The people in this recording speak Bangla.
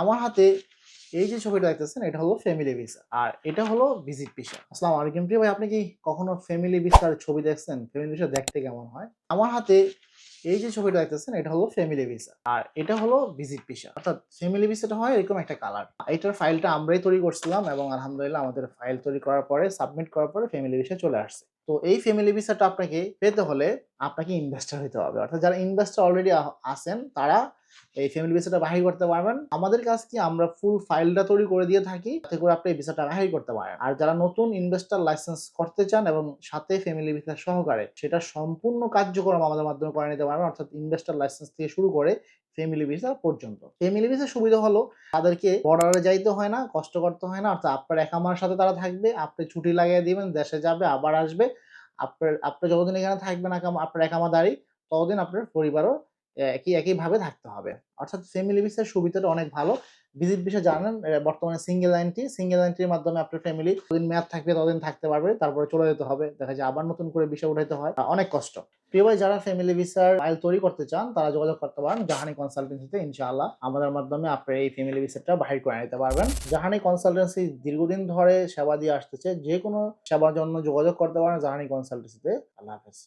আমার হাতে এই যে ছবিটা দেখতেছেন, এটা হলো ফ্যামিলি ভিসা আর এটা হলো ভিজিট ভিসা আসসালামু আলাইকুম প্রিয় ভাই, আপনি কি কখনো ফ্যামিলি ভিসার ছবি দেখছেন? ফ্যামিলি ভিসা দেখতে কেমন হয়? আমার হাতে এই যে ছবিটা দেখতেছেন, এটা হলো ফ্যামিলি ভিসা আর এটা হলো ভিজিট ভিসা অর্থাৎ ফ্যামিলি ভিসাটা হয় এরকম একটা কালার এটার ফাইলটা আমরাই তৈরি করছিলাম এবং আলহামদুলিল্লাহ আমাদের ফাইল তৈরি করার পরে সাবমিট করার পরে ফ্যামিলি ভিসা চলে আসছে। তো এই ফ্যামিলি ভিসাটা আপনাকে পেতে হলে আপনাকে ইনভেস্টার হতে হবে। অর্থাৎ যারা ইনভেস্টার অলরেডি আছেন, তারা এই ফ্যামিলি ভিসাটা বাহির করতে পারবেন। আমাদের কাছ কি আমরা ফুল ফাইলটা তৈরি করে দিয়ে থাকি যাতে করে আপনি ভিসাটা বাহির করতে পারেন। আর যারা নতুন ইনভেস্টার লাইসেন্স করতে চান এবং সাথে ফ্যামিলি ভিসা সহকারে, সেটা সম্পূর্ণ কার্যক্রম আমাদের মাধ্যমে করে নিতে পারবেন, অর্থাৎ ইনভেস্টার লাইসেন্স থেকে শুরু করে ফ্যামিলি ভিসা পর্যন্ত। ফ্যামিলি ভিসার সুবিধা হলো, তাদেরকে বর্ডারে যাইতে হয় না, কষ্ট করতে হয় না, অর্থাৎ আপনার একামার সাথে তারা থাকবে, আপনি ছুটি লাগিয়ে দিবেন, দেশে যাবে, আবার আসবে, আপনার, আপনি যতদিন এখানে থাকবেন আপনার একামা একামাদারি ততদিন আপনার পরিবারও একই একইভাবে থাকতে হবে। অর্থাৎ ফ্যামিলি ভিসার সুবিধাটা অনেক ভালো। ভিজিট ভিসা জানেন বর্তমানে সিঙ্গেল এন্ট্রি সিঙ্গেল এন্ট্রির মাধ্যমে আপনার ফ্যামিলি যতদিন মেয়াদ থাকবে, ততদিন থাকতে পারবে। তারপরে চলে যেতে হবে। দেখা যায় আবার নতুন করে ভিসা উঠাইতে হয়। অনেক কষ্ট। প্রিয় যারা ফ্যামিলি ভিসার ফাইল তৈরি করতে চান, তারা যোগাযোগ করতে পারেন জাহানি কনসালটেন্সিতে ইনশাআল্লাহ। আমাদের মাধ্যমে আপনি এই ফ্যামিলি ভিসাটা বাহির করে নিতে পারবেন। জাহানি কনসালটেন্সি দীর্ঘদিন ধরে সেবা দিয়ে আসতেছে। যে কোনো সেবার জন্য যোগাযোগ করতে পারেন জাহানি কনসালটেন্সিতে আল্লাহ হাফেজ।